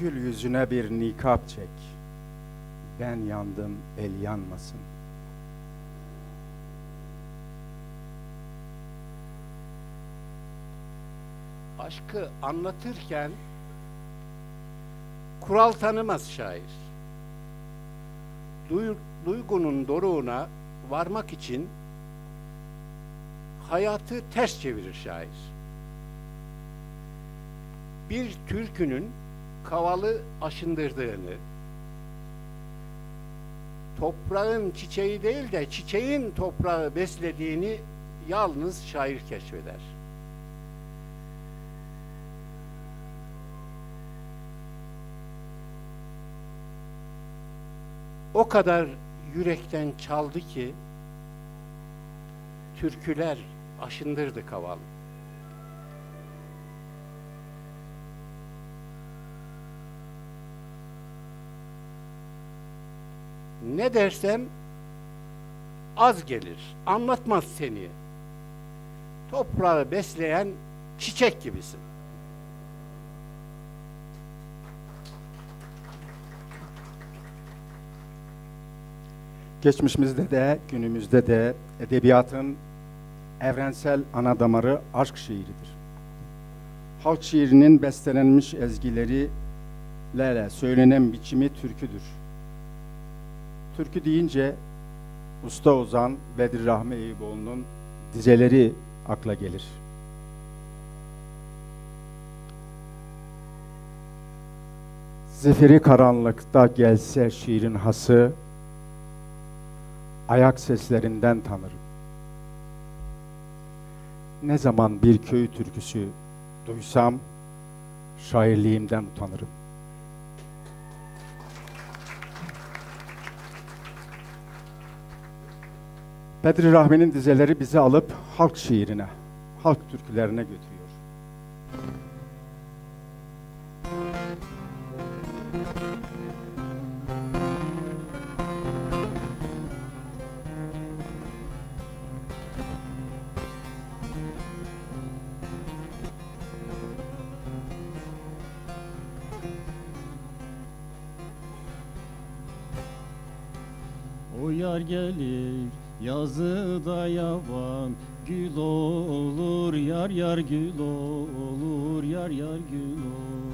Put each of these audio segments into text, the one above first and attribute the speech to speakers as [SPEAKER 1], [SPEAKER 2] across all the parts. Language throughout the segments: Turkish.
[SPEAKER 1] Gül yüzüne bir nikap çek. Ben yandım, el yanmasın.
[SPEAKER 2] Aşkı anlatırken kural tanımaz şair. Duy- duygunun doruğuna varmak için hayatı ters çevirir şair. Bir türkünün kavalı aşındırdığını, toprağın çiçeği değil de çiçeğin toprağı beslediğini yalnız şair keşfeder. o kadar yürekten çaldı ki türküler aşındırdı kaval. Ne dersem az gelir, anlatmaz seni. Toprağı besleyen çiçek gibisin.
[SPEAKER 1] Geçmişimizde de günümüzde de edebiyatın evrensel ana damarı aşk şiiridir. Halk şiirinin bestelenmiş ezgileriyle söylenen biçimi türküdür. Türkü deyince Usta Ozan Bedir Rahmi Eyüboğlu'nun dizeleri akla gelir. Zifiri karanlıkta gelse şiirin hası, ayak seslerinden tanırım. Ne zaman bir köy türküsü duysam şairliğimden utanırım. Bedri Rahmi'nin dizeleri bizi alıp halk şiirine, halk türkülerine götürüyor.
[SPEAKER 3] O gelir yazıda yavan Gül olur yar yar gül olur Yar yar gül olur.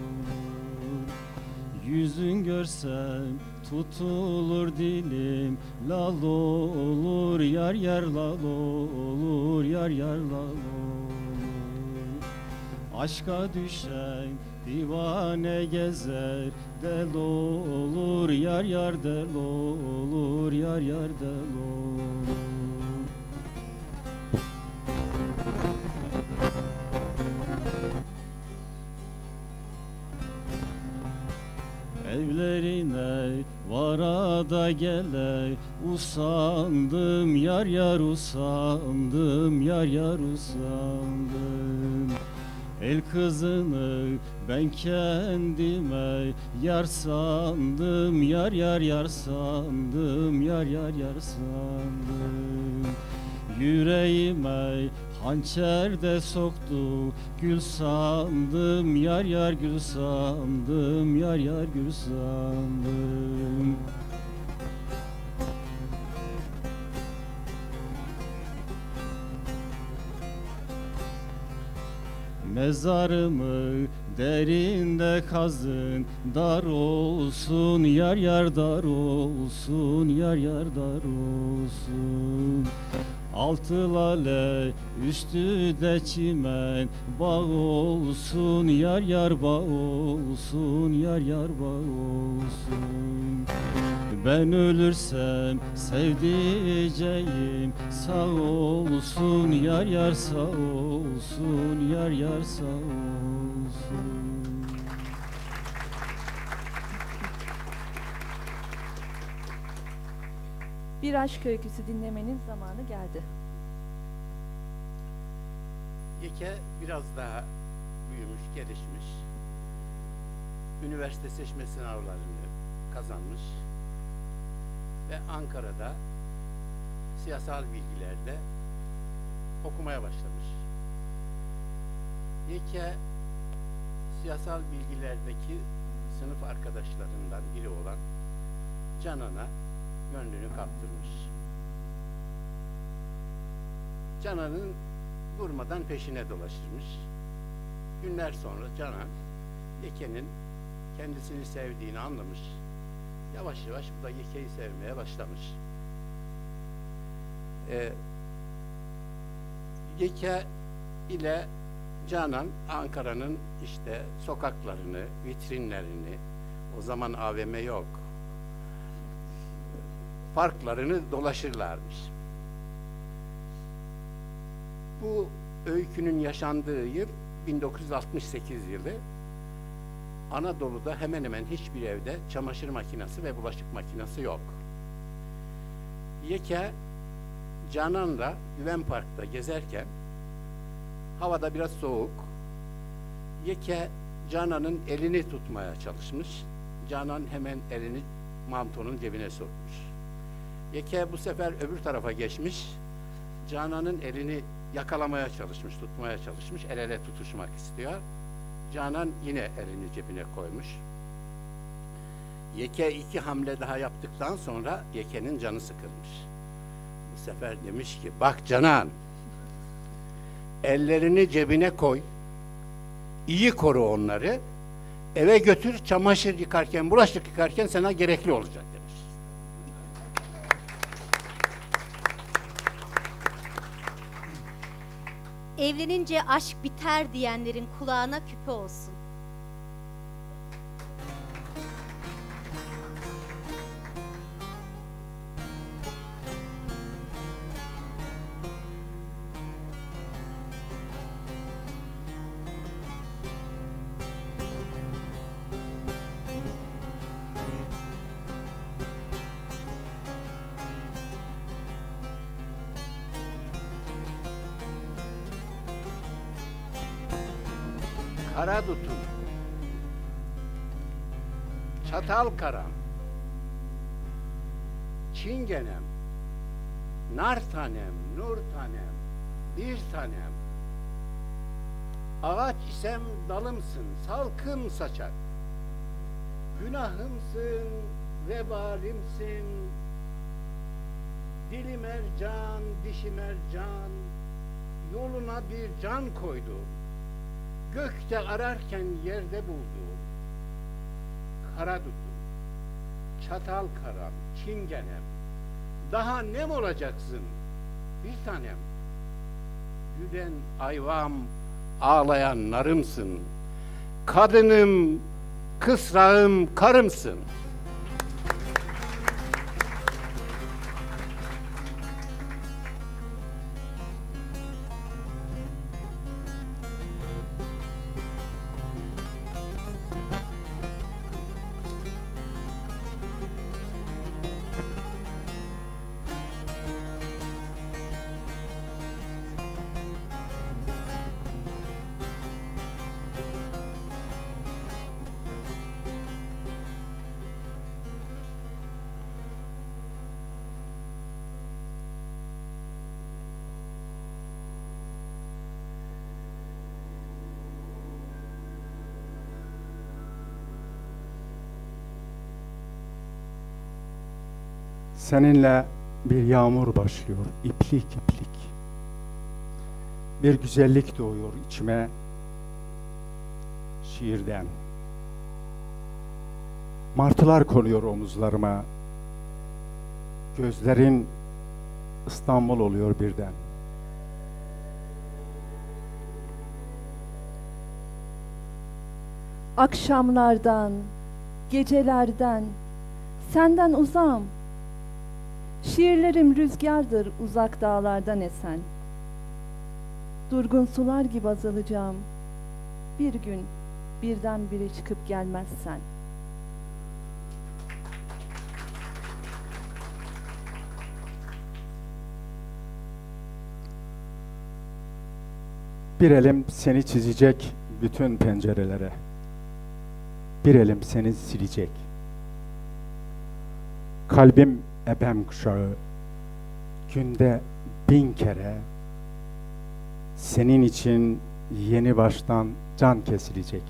[SPEAKER 3] Yüzün görsem tutulur dilim Lal olur yar yar lal olur Yar yar lal olur Aşka düşen divane gezer Del olur yar yar del olur Yar yar del olur. Evlerine varada gele Usandım yar yar usandım Yar yar usandım El kızını ben kendime yar sandım Yar yar yar sandım Yar yar yar sandım. Yüreğime hançer de soktu Gül sandım Yar yar gül sandım Yar yar gül sandım Mezarımı derinde kazın Dar olsun yar yar dar olsun Yar yar dar olsun. Altı lale üstü de çimen Bağ olsun yar yar bağ olsun Yar yar bağ olsun ben ölürsem sevdiceğim sağ olsun yar yar sağ olsun yar yar sağ olsun.
[SPEAKER 4] Bir aşk öyküsü dinlemenin zamanı geldi.
[SPEAKER 2] Yeke biraz daha büyümüş, gelişmiş. Üniversite seçme sınavlarını kazanmış. Ve Ankara'da siyasal bilgilerde okumaya başlamış. Yeke siyasal bilgilerdeki sınıf arkadaşlarından biri olan Canan'a gönlünü kaptırmış. Canan'ın durmadan peşine dolaşırmış. Günler sonra Canan Yeke'nin kendisini sevdiğini anlamış. Yavaş yavaş bu da Yeke'yi sevmeye başlamış. Ee, Yeke ile Canan Ankara'nın işte sokaklarını, vitrinlerini, o zaman AVM yok, parklarını dolaşırlarmış. Bu öykünün yaşandığı yıl 1968 yılı. Anadolu'da hemen hemen hiçbir evde çamaşır makinesi ve bulaşık makinesi yok. Yeke Canan'la Güven Park'ta gezerken havada biraz soğuk. Yeke Canan'ın elini tutmaya çalışmış. Canan hemen elini mantonun cebine sokmuş. Yeke bu sefer öbür tarafa geçmiş. Canan'ın elini yakalamaya çalışmış, tutmaya çalışmış. El ele tutuşmak istiyor. Canan yine elini cebine koymuş. Yeke iki hamle daha yaptıktan sonra Yeke'nin canı sıkılmış. Bu sefer demiş ki bak Canan ellerini cebine koy. iyi koru onları. Eve götür çamaşır yıkarken, bulaşık yıkarken sana gerekli olacak demiş.
[SPEAKER 5] Evlenince aşk biter diyenlerin kulağına küpe olsun.
[SPEAKER 2] Karadutum, çatal karam, çingenem, nar tanem, nur tanem, bir tanem. Ağaç isem dalımsın, salkım saçar. Günahımsın, vebalimsin. Dili mercan, dişi mercan, yoluna bir can koydum. Gökte ararken yerde buldu. Kara dutum, çatal karam, çingenem. Daha nem olacaksın bir tanem. Gülen ayvam, ağlayan narımsın. Kadınım, kısrağım, karımsın.
[SPEAKER 1] Seninle bir yağmur başlıyor, iplik iplik. Bir güzellik doğuyor içime şiirden. Martılar konuyor omuzlarıma. Gözlerin İstanbul oluyor birden.
[SPEAKER 4] Akşamlardan, gecelerden, senden uzam. Şiirlerim rüzgardır uzak dağlardan esen. Durgun sular gibi azalacağım. Bir gün birdenbire çıkıp gelmezsen.
[SPEAKER 1] Bir elim seni çizecek bütün pencerelere. Bir elim seni silecek. Kalbim ebem kuşağı. Günde bin kere senin için yeni baştan can kesilecek.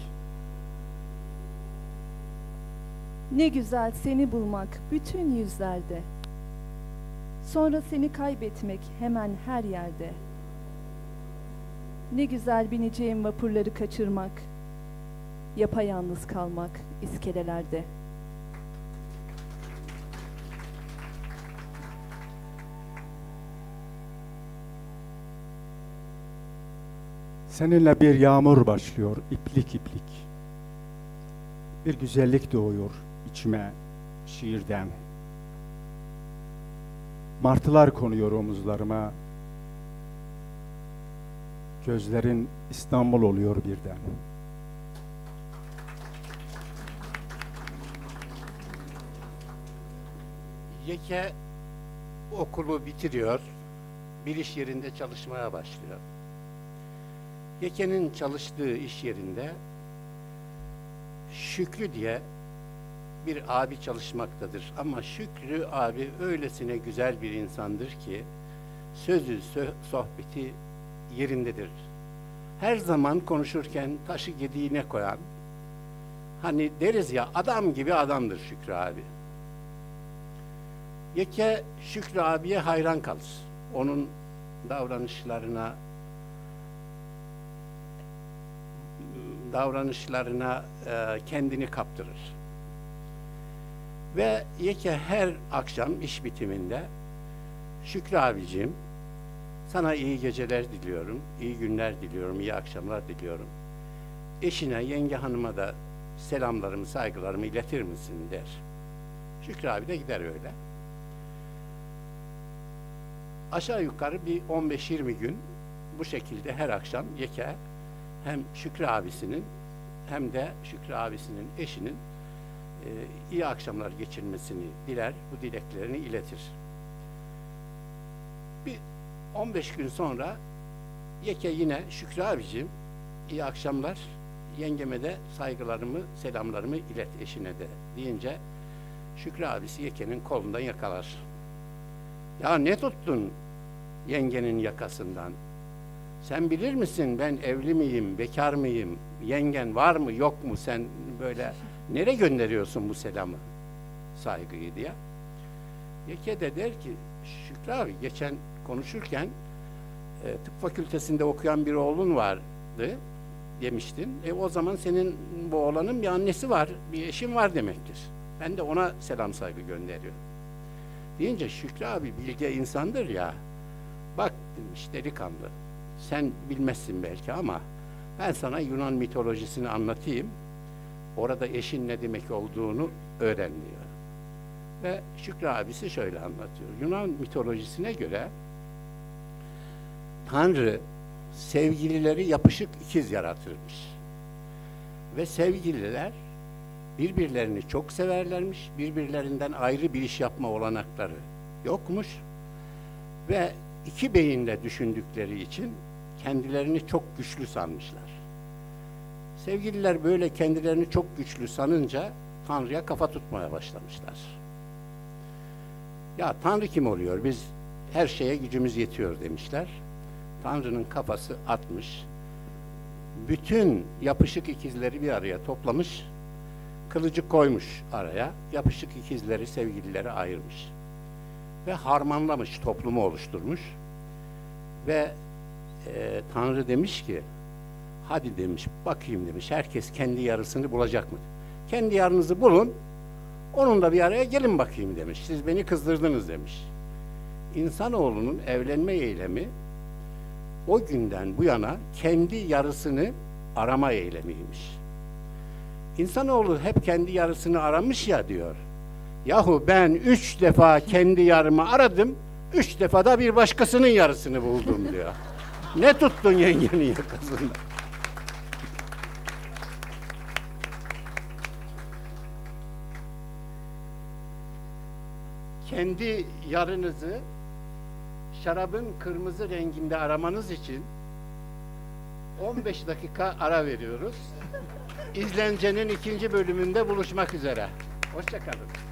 [SPEAKER 4] Ne güzel seni bulmak bütün yüzlerde. Sonra seni kaybetmek hemen her yerde. Ne güzel bineceğim vapurları kaçırmak. Yapayalnız kalmak iskelelerde.
[SPEAKER 1] Seninle bir yağmur başlıyor iplik iplik. Bir güzellik doğuyor içime şiirden. Martılar konuyor omuzlarıma. Gözlerin İstanbul oluyor birden.
[SPEAKER 2] Yeke okulu bitiriyor, bir iş yerinde çalışmaya başlıyor. Yeke'nin çalıştığı iş yerinde Şükrü diye bir abi çalışmaktadır. Ama Şükrü abi öylesine güzel bir insandır ki sözü, sö- sohbeti yerindedir. Her zaman konuşurken taşı gediğine koyan, hani deriz ya adam gibi adamdır Şükrü abi. Yeke Şükrü abiye hayran kalır. Onun davranışlarına davranışlarına e, kendini kaptırır. Ve Yeke her akşam iş bitiminde Şükrü abicim sana iyi geceler diliyorum, iyi günler diliyorum, iyi akşamlar diliyorum. Eşine, yenge hanıma da selamlarımı, saygılarımı iletir misin der. Şükrü abi de gider öyle aşağı yukarı bir 15-20 gün bu şekilde her akşam Yeke hem Şükrü abisinin hem de Şükrü abisinin eşinin e, iyi akşamlar geçirmesini diler, bu dileklerini iletir. Bir 15 gün sonra Yeke yine Şükrü abicim iyi akşamlar, yengeme de saygılarımı, selamlarımı ilet eşine de deyince Şükrü abisi Yeke'nin kolundan yakalar. Ya ne tuttun yengenin yakasından? Sen bilir misin ben evli miyim, bekar mıyım? Yengen var mı, yok mu? Sen böyle nereye gönderiyorsun bu selamı, saygıyı diye. Yeke de der ki, Şükrü abi geçen konuşurken e, tıp fakültesinde okuyan bir oğlun vardı demiştin. E o zaman senin bu oğlanın bir annesi var, bir eşin var demektir. Ben de ona selam saygı gönderiyorum deyince Şükrü abi bilge insandır ya. Bak demiş delikanlı. Sen bilmezsin belki ama ben sana Yunan mitolojisini anlatayım. Orada eşin ne demek olduğunu öğren diyor. Ve Şükrü abisi şöyle anlatıyor. Yunan mitolojisine göre Tanrı sevgilileri yapışık ikiz yaratırmış. Ve sevgililer birbirlerini çok severlermiş, birbirlerinden ayrı bir iş yapma olanakları yokmuş ve iki beyinle düşündükleri için kendilerini çok güçlü sanmışlar. Sevgililer böyle kendilerini çok güçlü sanınca Tanrı'ya kafa tutmaya başlamışlar. Ya Tanrı kim oluyor? Biz her şeye gücümüz yetiyor demişler. Tanrı'nın kafası atmış. Bütün yapışık ikizleri bir araya toplamış kılıcı koymuş araya, yapışık ikizleri, sevgilileri ayırmış. Ve harmanlamış, toplumu oluşturmuş. Ve e, Tanrı demiş ki, hadi demiş, bakayım demiş, herkes kendi yarısını bulacak mı? Kendi yarınızı bulun, onunla bir araya gelin bakayım demiş. Siz beni kızdırdınız demiş. İnsanoğlunun evlenme eylemi o günden bu yana kendi yarısını arama eylemiymiş. İnsanoğlu hep kendi yarısını aramış ya diyor. Yahu ben üç defa kendi yarımı aradım, üç defada bir başkasının yarısını buldum diyor. Ne tuttun yengenin yakasında? Kendi yarınızı şarabın kırmızı renginde aramanız için 15 dakika ara veriyoruz. İzlencenin ikinci bölümünde buluşmak üzere. Hoşçakalın.